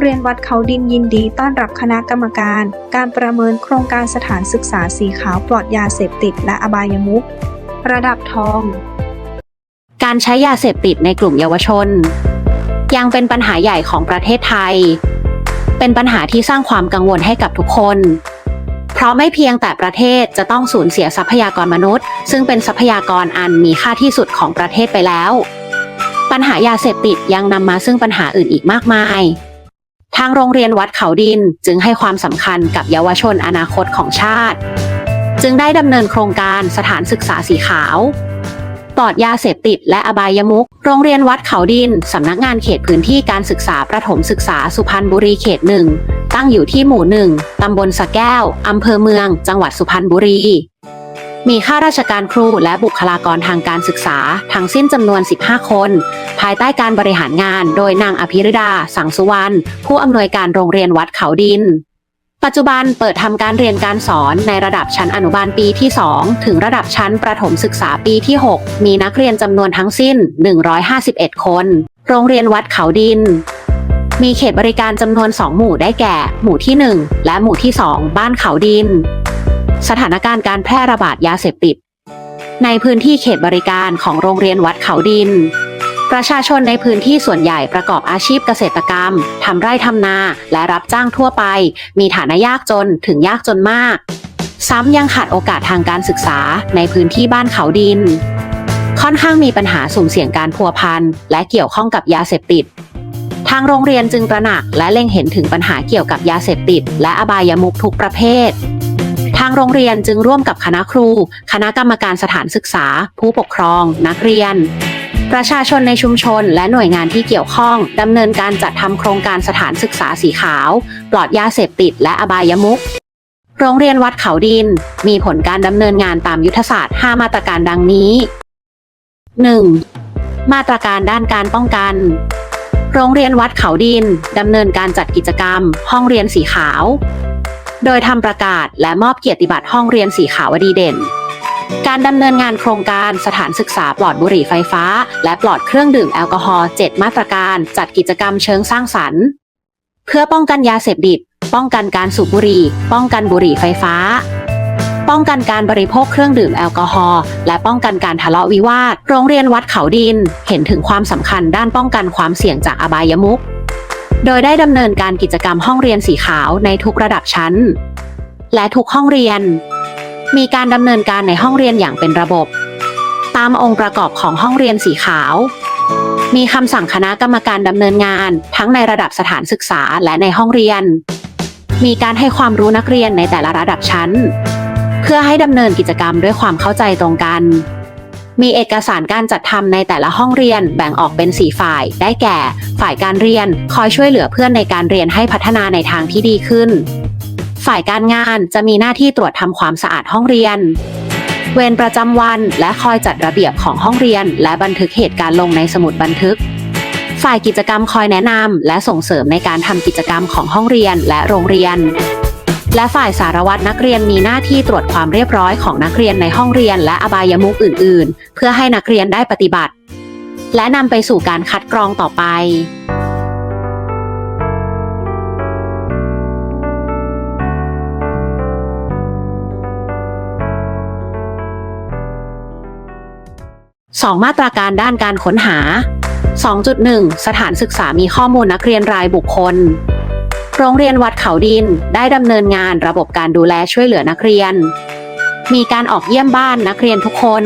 เรียนวัดเขาดินยินดีต้อนรับคณะกรรมการ การประเมินโครงการสถานศึกษาสีขาวปลอดยาเสพติดและอบายมุขระดับทอง การใช้ยาเสพติดในกลุ่มเยาวชน ยังเป็นปัญหาใหญ่ของประเทศไทย เป็นปัญหาที่สร้างความกังวลให้กับทุกคน เพราะไม่เพียงแต่ประเทศจะต้องสูญเสียทรัพยากรมนุษย์ ซึ่งเป็นทรัพยากรอันมีค่าที่สุดของประเทศไปแล้วปัญหายาเสพติดยังนำมาซึ่งปัญหาอื่นอีกมากมาย ทางโรงเรียนวัดเขาดินจึงให้ความสำคัญกับเยาวชนอนาคตของชาติ จึงได้ดำเนินโครงการสถานศึกษาสีขาวปลอดยาเสพติดและอบายมุขโรงเรียนวัดเขาดิน สำนักงานเขตพื้นที่การศึกษาประถมศึกษาสุพรรณบุรีเขตหนึ่ง ตั้งอยู่ที่หมู่หนึ่ง ตำบลสะแก้ว อำเภอเมือง จังหวัดสุพรรณบุรี มีข้าราชการครูและบุคลากรทางการศึกษา ทั้งสิ้นจำนวน 15 คน ภายใต้การบริหารงาน โดยนางอภิรดา สังสุวรรณผู้อำนวยการโรงเรียนวัดเขาดิน ปัจจุบันเปิดทำการเรียนการสอนในระดับชั้นอนุบาลปีที่ 2 ถึงระดับชั้นประถมศึกษาปีที่ 6 มีนักเรียนจำนวนทั้งสิ้น 151 คน โรงเรียนวัดเขาดินมีเขตบริการจำนวน 2 หมู่ได้แก่ หมู่ที่ 1 และหมู่ที่ 2 บ้านเขาดิน สถานการณ์การแพร่ระบาดยาเสพติด ในพื้นที่เขตบริการของโรงเรียนวัดเขาดิน ประชาชนในพื้นที่ส่วนใหญ่ประกอบอาชีพเกษตรกรรมทำไร่ทำนาและรับจ้างทั่วไป มีฐานะยากจนถึงยากจนมาก ซ้ำยังขาดโอกาสทางการศึกษาในพื้นที่บ้านเขาดิน ค่อนข้างมีปัญหาสุ่มเสี่ยงการพัวพันและเกี่ยวข้องกับยาเสพติดทางโรงเรียนจึงตระหนักและเล็งเห็นถึงปัญหาเกี่ยวกับยาเสพติด และอบายามุขทุกประเภทางโรงเรียนจึงร่วมกับคณะครู คณะกรรมการสถานศึกษา ผู้ปกครอง นักเรียน ประชาชนในชุมชนและหน่วยงานที่เกี่ยวข้องดำเนินการจัดทำโครงการสถานศึกษาสีขาว ปลอดยาเสพติดและอบายมุขโรงเรียนวัดเขาดิน มีผลการดำเนินงานตามยุทธศาสตร์ 5 มาตรการดังนี้ 1. มาตรการด้านการป้องกัน โรงเรียนวัดเขาดินดำเนินการจัดกิจกรรม ห้องเรียนสีขาว โดยทำประกาศและมอบเกียรติบัตรห้องเรียนสีขาวดีเด่น การดำเนินงานโครงการสถานศึกษาปลอดบุหรี่ไฟฟ้า และปลอดเครื่องดื่มแอลกอฮอล์7มาตรการจัดกิจกรรมเชิงสร้างสรรค์ เพื่อป้องกันยาเสพติด ป้องกันการสูบบุหรี่ ป้องกันบุหรี่ไฟฟ้า ป้องกันการบริโภคเครื่องดื่มแอลกอฮอล์และป้องกันการทะเลาะวิวาท โรงเรียนวัดเขาดิน เห็นถึงความสำคัญด้านป้องกันความเสี่ยงจากอบายมุข โดยได้ดำเนินการกิจกรรมห้องเรียนสีขาวในทุกระดับชั้น และทุกห้องเรียน มีการดำเนินการในห้องเรียนอย่างเป็นระบบ ตามองค์ประกอบของห้องเรียนสีขาว มีคำสั่งคณะกรรมการดำเนินงานทั้งในระดับสถานศึกษาและในห้องเรียน มีการให้ความรู้นักเรียนในแต่ละระดับชั้น เพื่อให้ดำเนินกิจกรรมด้วยความเข้าใจตรงกัน มีเอกสารการจัดทำในแต่ละห้องเรียนแบ่งออกเป็น 4 ฝ่าย ได้แก่ ฝ่ายการเรียน คอยช่วยเหลือเพื่อนในการเรียนให้พัฒนาในทางที่ดีขึ้น ฝ่ายการงานจะมีหน้าที่ตรวจทำความสะอาดห้องเรียน เวรประจำวันและคอยจัดระเบียบของห้องเรียน และบันทึกเหตุการณ์ลงในสมุดบันทึก ฝ่ายกิจกรรมคอยแนะนำและส่งเสริมในการทำกิจกรรมของห้องเรียนและโรงเรียน และฝ่ายสารวัตรนักเรียนมีหน้าที่ตรวจความเรียบร้อยของนักเรียนในห้องเรียนและอบายมุขอื่น ๆ เพื่อให้นักเรียนได้ปฏิบัติ และนำไปสู่การคัดกรองต่อไป2มาตรการด้านการค้นหา 2.1 สถานศึกษามีข้อมูลนักเรียนรายบุคคล โรงเรียนวัดเขาดิน ได้ดำเนินงานระบบการดูแลช่วยเหลือนักเรียน มีการออกเยี่ยมบ้านนักเรียนทุกคน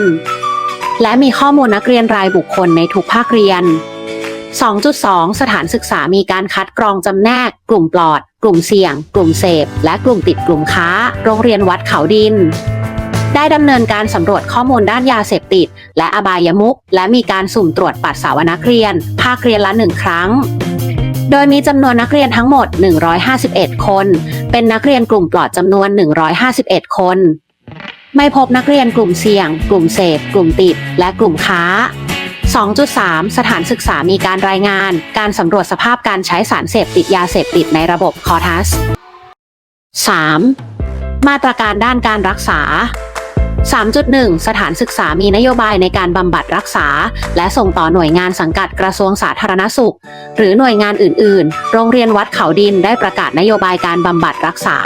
และมีข้อมูลนักเรียนรายบุคคลในทุกภาคเรียน 2.2 สถานศึกษามีการคัดกรองจำแนก กลุ่มปลอด กลุ่มเสี่ยง กลุ่มเสพ และกลุ่มติดกลุ่มค้า โรงเรียนวัดเขาดิน ได้ดำเนินการสำรวจข้อมูลด้านยาเสพติด และอบายมุขและมีการสุ่มตรวจปัสสาวะนักเรียน ภาคเรียนละหนึ่งครั้ง โดยมีจำนวนนักเรียนทั้งหมด 151 คน เป็นนักเรียนกลุ่มปลอดจำนวน 151 คน ไม่พบนักเรียนกลุ่มเสี่ยง กลุ่มเสพ กลุ่มติด และกลุ่มค้า 2.3 สถานศึกษามีการรายงาน การสำรวจสภาพการใช้สารเสพติดยาเสพติดในระบบคอทัส 3. มาตรการด้านการรักษา 3.1 สถานศึกษามีนโยบายในการบำบัดรักษา และส่งต่อหน่วยงานสังกัดกระทรวงสาธารณสุข หรือหน่วยงานอื่น ๆ โรงเรียนวัดเขาดินได้ประกาศนโยบายการบำบัดรักษา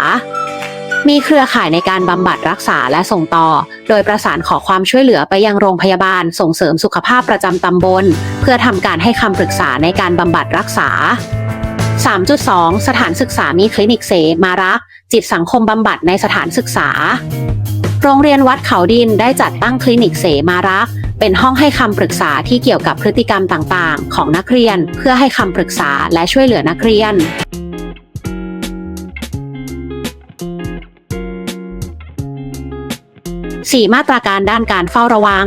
มีเครือข่ายในการบำบัดรักษาและส่งต่อ โดยประสานขอความช่วยเหลือไปยังโรงพยาบาลส่งเสริมสุขภาพประจำตำบล เพื่อทำการให้คำปรึกษาในการบำบัดรักษา 3.2 สถานศึกษามีคลินิกเสมารัก จิตสังคมบำบัดในสถานศึกษา โรงเรียนวัดเขาดินได้จัดตั้งคลินิกเสมารัก เป็นห้องให้คำปรึกษาที่เกี่ยวกับพฤติกรรมต่างๆ ของนักเรียนเพื่อให้คำปรึกษาและช่วยเหลือนักเรียน4มาตรการด้านการเฝ้าระวัง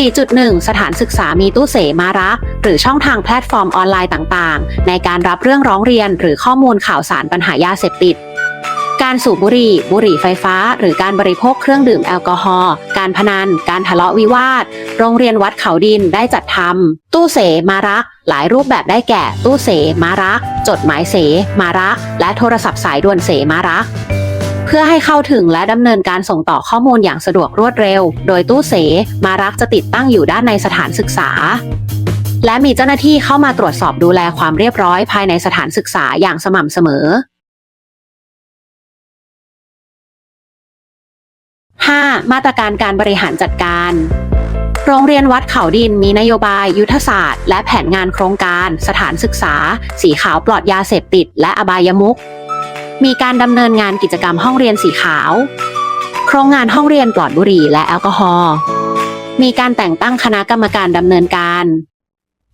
4.1 สถานศึกษามีตู้เสมารัก หรือช่องทางแพลตฟอร์มออนไลน์ต่างๆ ในการรับเรื่องร้องเรียนหรือข้อมูลข่าวสารปัญหายาเสพติด การสูบบุหรี่ บุหรี่ไฟฟ้า หรือการบริโภคเครื่องดื่มแอลกอฮอล์ การพนัน การทะเลาะวิวาท โรงเรียนวัดเขาดินได้จัดทำ ตู้เสมารัก หลายรูปแบบได้แก่ ตู้เสมารัก จดหมายเสมารัก และโทรศัพท์สายด่วนเสมารักเพื่อให้เข้าถึงและดำเนินการส่งต่อข้อมูลอย่างสะดวกรวดเร็ว โดยตู้เสมารักจะติดตั้งอยู่ด้านในสถานศึกษา และมีเจ้าหน้าที่เข้ามาตรวจสอบดูแลความเรียบร้อยภายในสถานศึกษาอย่างสม่ำเสมอ 5. มาตรการการบริหารจัดการ โรงเรียนวัดเขาดินมีนโยบายยุทธศาสตร์ และแผนงานโครงการ สถานศึกษา สีขาวปลอดยาเสพติด และอบายมุขมีการดำเนินงานกิจกรรมห้องเรียนสีขาว โครงงานห้องเรียนปลอดบุหรี่และแอลกอฮอล์มีการแต่งตั้งคณะกรรมการดำเนินการ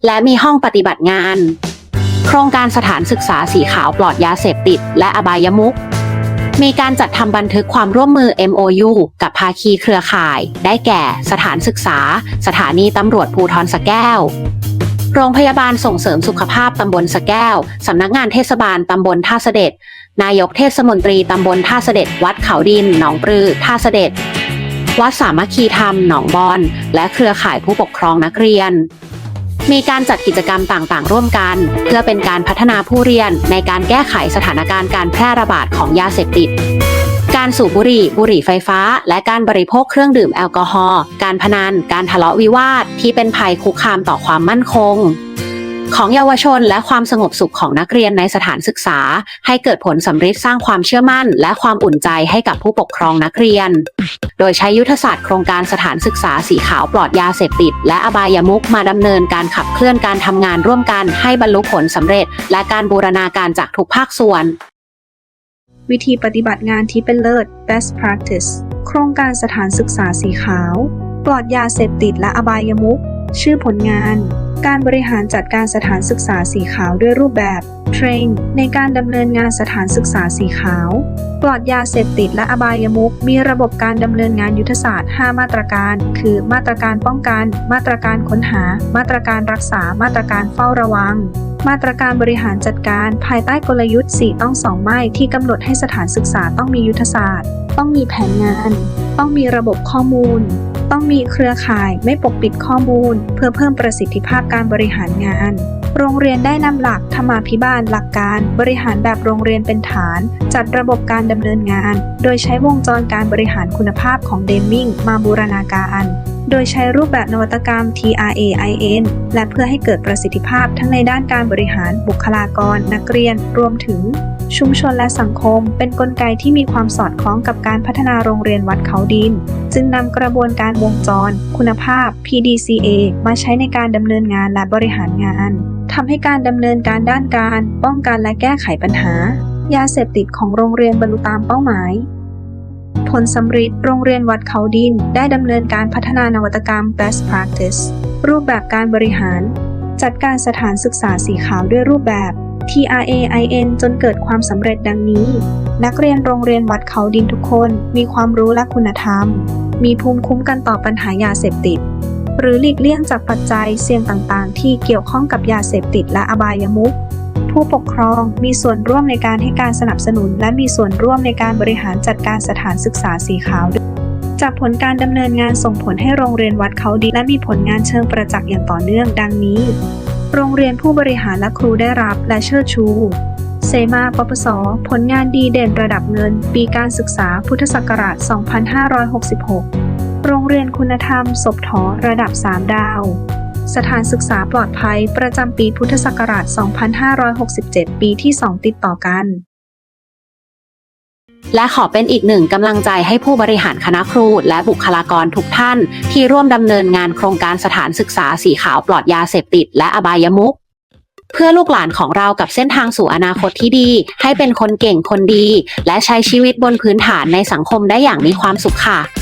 และมีห้องปฏิบัติงาน โครงการสถานศึกษาสีขาวปลอดยาเสพติด และอบายมุข มีการจัดทำบันทึกความร่วมมือ MOU กับภาคีเครือข่าย ได้แก่ สถานศึกษา สถานีตำรวจภูทรสแก้ว โรงพยาบาลส่งเสริมสุขภาพตำบลสแก้ว สำนักงานเทศบาลตำบลท่าเสด็จ นายกเทศมนตรีตำบลท่าเสด็จ วัดเขาดิน หนองปลือ ท่าเสด็จ วัดสามัคคีธรรม หนองบอน และเครือข่ายผู้ปกครองนักเรียน มีการจัดกิจกรรมต่างๆ ร่วมกัน เพื่อเป็นการพัฒนาผู้เรียนในการแก้ไขสถานการณ์การแพร่ระบาดของยาเสพติด การสูบบุหรี่ บุหรี่ไฟฟ้า และการบริโภคเครื่องดื่มแอลกอฮอล์ การพนัน การทะเลาะวิวาทที่เป็นภัยคุกคามต่อความมั่นคง ของเยาวชนและความสงบสุขของนักเรียนในสถานศึกษา ให้เกิดผลสำฤทธิ์สร้างความเชื่อมั่น และความอุ่นใจให้กับผู้ปกครองนักเรียน โดยใช้ยุทธศาสตร์โครงการสถานศึกษาสีขาวปลอดยาเสพติด และอบายมุขมาดำเนินการขับเคลื่อนการทำงานร่วมกันให้บรรลุผลสำเร็จ และการบูรณาการจากทุกภาคส่วน วิธีปฏิบัติงานที่เป็นเลิศ best practice โครงการสถานศึกษาสีขาว ปลอดยาเสพติดและอบายมุขชื่อผลงาน การบริหารจัดการสถานศึกษาสีขาวด้วยรูปแบบ train ในการดำเนินงานสถานศึกษาสีขาว ปลอดยาเสพติดและอบายมุขมีระบบการดำเนินงานยุทธศาสตร์ 5 มาตรการ คือมาตรการป้องกัน มาตรการค้นหา มาตรการรักษา มาตรการเฝ้าระวัง มาตรการบริหารจัดการ ภายใต้กลยุทธ์ 4 ต้อง2ไม่ที่กำหนดให้สถานศึกษาต้องมียุทธศาสตร์ ต้องมีแผนงาน ต้องมีระบบข้อมูล ต้องมีเครือข่ายไม่ปกปิดข้อมูล เพื่อเพิ่มประสิทธิภาพการบริหารงาน โรงเรียนได้นำหลักธรรมาภิบาลหลักการ บริหารแบบโรงเรียนเป็นฐาน จัดระบบการดำเนินงาน โดยใช้วงจรการบริหารคุณภาพของเดมมิงมาบูรณาการ โดยใช้รูปแบบนวัตกรรม TRAIN และเพื่อให้เกิดประสิทธิภาพทั้งในด้านการบริหารบุคลากร นักเรียนรวมถึง ชุมชนและสังคม เป็นนกลไกที่มีความสอดคล้องกับการพัฒนาโรงเรียนวัดเขาดิน จึงนำกระบวนการวงจร คุณภาพ PDCA มาใช้ในการดำเนินงานและบริหารงานทำให้การดำเนินการด้านการ ป้องกันและแก้ไขปัญหา ยาเสพติดของโรงเรียนบรรลุตามเป้าหมายผลสำฤทธิ์โรงเรียนวัดเขาดิน ได้ดำเนินการพัฒนานวัตกรรม best practice รูปแบบการบริหาร จัดการสถานศึกษาสีขาวด้วยรูปแบบ TRAIN จนเกิดความสำเร็จดังนี้ นักเรียนโรงเรียนวัดเขาดินทุกคนมีความรู้และคุณธรรม มีภูมิคุ้มกันต่อปัญหายาเสพติด หรือหลีกเลี่ยงจากปัจจัยเสี่ยงต่างๆ ที่เกี่ยวข้องกับยาเสพติดและอบายมุขผู้ปกครองมีส่วนร่วมในการให้การสนับสนุน และมีส่วนร่วมในการบริหารจัดการสถานศึกษาสีขาวจากผลการดำเนินงานส่งผลให้โรงเรียนวัดเขาดี และมีผลงานเชิงประจักษ์อย่างต่อเนื่อง ดังนี้ โรงเรียนผู้บริหารและครูได้รับและเชิดชูเซมาปปส ผลงานดีเด่นระดับเงิน ปีการศึกษาพุทธศักราช 2566 โรงเรียนคุณธรรมศพทอระดับ 3 ดาว สถานศึกษาปลอดภัยประจำปีพุทธศักราช 2567 ปีที่ 2 ติดต่อกัน และขอเป็นอีกหนึ่งกำลังใจให้ผู้บริหารคณะครู และบุคลากรทุกท่าน ที่ร่วมดำเนินงานโครงการสถานศึกษาสีขาวปลอดยาเสพติด และอบายมุขเพื่อลูกหลานของเรากับเส้นทางสู่อนาคตที่ดี ให้เป็นคนเก่งคนดี และใช้ชีวิตบนพื้นฐานในสังคมได้อย่างมีความสุขค่ะ